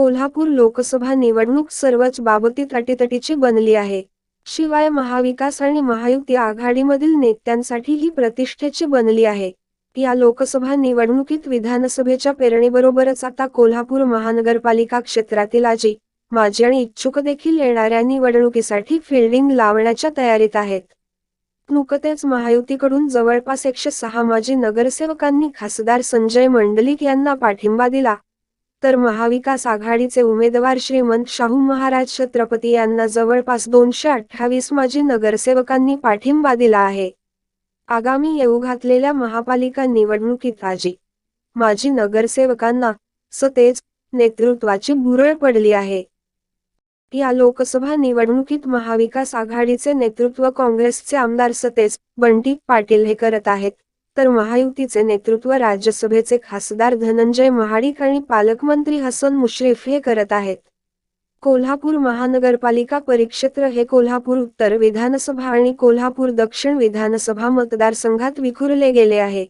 कोल्हापूर लोकसभा निवडणूक सर्वच बाबतीत अटीतटीची बनली आहे. शिवाय महाविकास आणि महायुती आघाडीमधील नेत्यांसाठी ही प्रतिष्ठेची बनली आहे. या लोकसभा निवडणुकीत विधानसभेच्या पेरणीबरोबरच आता कोल्हापूर महानगरपालिका क्षेत्रातील आजी माजी आणि इच्छुक देखील येणाऱ्या निवडणुकीसाठी फिल्डिंग लावण्याच्या तयारीत आहेत. नुकतेच महायुतीकडून जवळपास एकशे सहा माजी नगरसेवकांनी खासदार संजय मंडलिक यांना पाठिंबा दिला तर महाविकास आघाडीचे उमेदवार श्रीमंत शाहू महाराज छत्रपती यांना जवळपास दोनशे अठ्ठावीस माजी नगरसेवकांनी पाठिंबा दिला आहे. आगामी येऊ घातलेल्या महापालिका निवडणुकीत आजी माजी नगरसेवकांना सतेज नेतृत्वाची भुरळ पडली आहे. या लोकसभा निवडणुकीत महाविकास आघाडीचे नेतृत्व काँग्रेसचे आमदार सतेज बंटी पाटील हे करत आहेत. तर महायुतीचे नेतृत्व राज्यसभेचे खासदार धनंजय महाडिक आणि पालकमंत्री हसन मुश्रीफ हे करत आहेत. कोल्हापूर महानगरपालिका परिक्षेत्र हे कोल्हापूर उत्तर विधानसभा आणि कोल्हापूर दक्षिण विधानसभा मतदारसंघात विखुरले गेले आहे.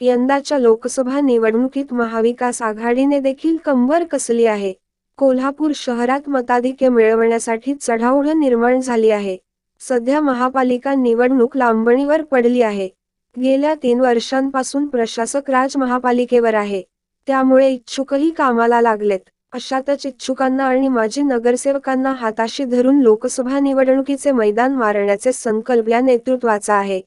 यंदाच्या लोकसभा निवडणुकीत महाविकास आघाडीने देखील कंबर कसली आहे. कोल्हापूर शहरात मताधिक्य मिळवण्यासाठी चढाओढ निर्माण झाली आहे. सध्या महापालिका निवडणूक लांबणीवर पडली आहे. गेल्या तीन वर्षांपासून प्रशासक राज महापालिकेवर आहे. त्यामुळे इच्छुकही कामाला लागलेत. अशातच इच्छुकांना आणि माजी नगरसेवकांना हाताशी धरून लोकसभा निवडणुकीचे मैदान मारण्याचे संकल्प या नेतृत्वाचा आहे.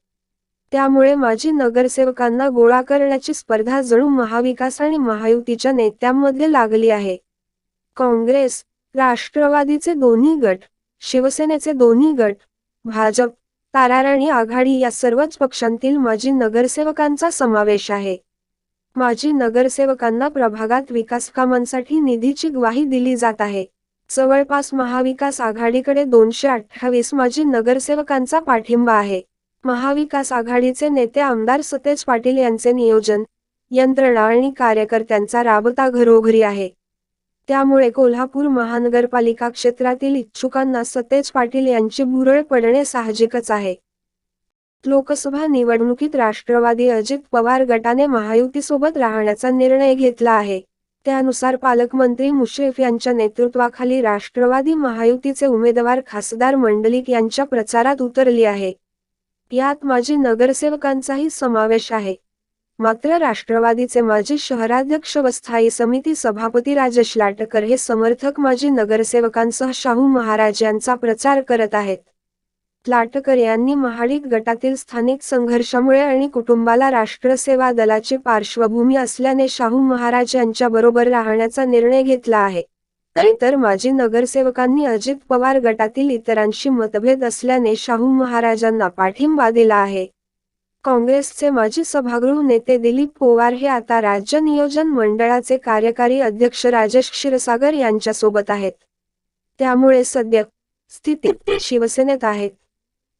त्यामुळे माजी नगरसेवकांना गोळा करण्याची स्पर्धा जणू महाविकास आणि महायुतीच्या नेत्यांमध्ये लागली आहे. काँग्रेस राष्ट्रवादीचे दोन्ही गट शिवसेनेचे दोन्ही गट भाजप ताराराणी आघाडी या सर्वच पक्षांतील माजी नगरसेवकांचा समावेश आहे. माजी नगरसेवकांना प्रभागात विकास कामांसाठी निधीची ग्वाही दिली जात आहे. जवळपास महाविकास आघाडीकडे दोनशे अठ्ठावीस माजी नगरसेवकांचा पाठिंबा आहे. महाविकास आघाडीचे नेते आमदार सतेज पाटील यांचे नियोजन यंत्रणा आणि कार्यकर्त्यांचा राबता घरोघरी आहे. त्यामुळे कोल्हापूर महानगरपालिका क्षेत्रातील इच्छुकांना सतेज पाटील यांची भुरळ पडणे साहजिकच आहे. लोकसभा निवडणुकीत राष्ट्रवादी अजित पवार गटाने महायुतीसोबत राहण्याचा निर्णय घेतला आहे. त्यानुसार पालकमंत्री मुश्रीफ यांच्या नेतृत्वाखाली राष्ट्रवादी महायुतीचे उमेदवार खासदार मंडलिक यांच्या प्रचारात उतरली आहे. यात माजी नगरसेवकांचाही समावेश आहे. मात्र राष्ट्रवादीचे माजी शहराध्यक्ष व स्थायी समिती सभापती राजेश लाटकर हे समर्थक माजी नगरसेवकांसह शाहू महाराज यांचा प्रचार करत आहेत. लाटकर यांनी महाडिक गटातील स्थानिक संघर्षामुळे आणि कुटुंबाला राष्ट्रसेवा दलाची पार्श्वभूमी असल्याने शाहू महाराज यांच्या बरोबर राहण्याचा निर्णय घेतला आहे. तर माजी नगरसेवकांनी अजित पवार गटातील इतरांशी मतभेद असल्याने शाहू महाराजांना पाठिंबा दिला आहे. काँग्रेसचे माजी सभागृह नेते दिलीप पोवार हे आता राज्य नियोजन मंडळाचे कार्यकारी अध्यक्ष राजेश क्षीरसागर यांच्यासोबत आहेत. त्यामुळे सध्या स्थितीत शिवसेनेत आहेत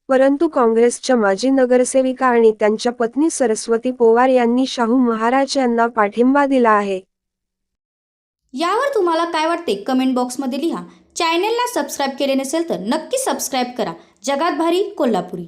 परंतु काँग्रेसच्या माजी नगरसेविका आणि त्यांच्या पत्नी सरस्वती पोवार यांनी शाहू महाराज यांना पाठिंबा दिला आहे. यावर तुम्हाला काय वाटते? कमेंट बॉक्समध्ये लिहा. चॅनेलला सबस्क्राईब केले नसेल तर नक्की सबस्क्राईब करा. जगात भारी कोल्हापुरी.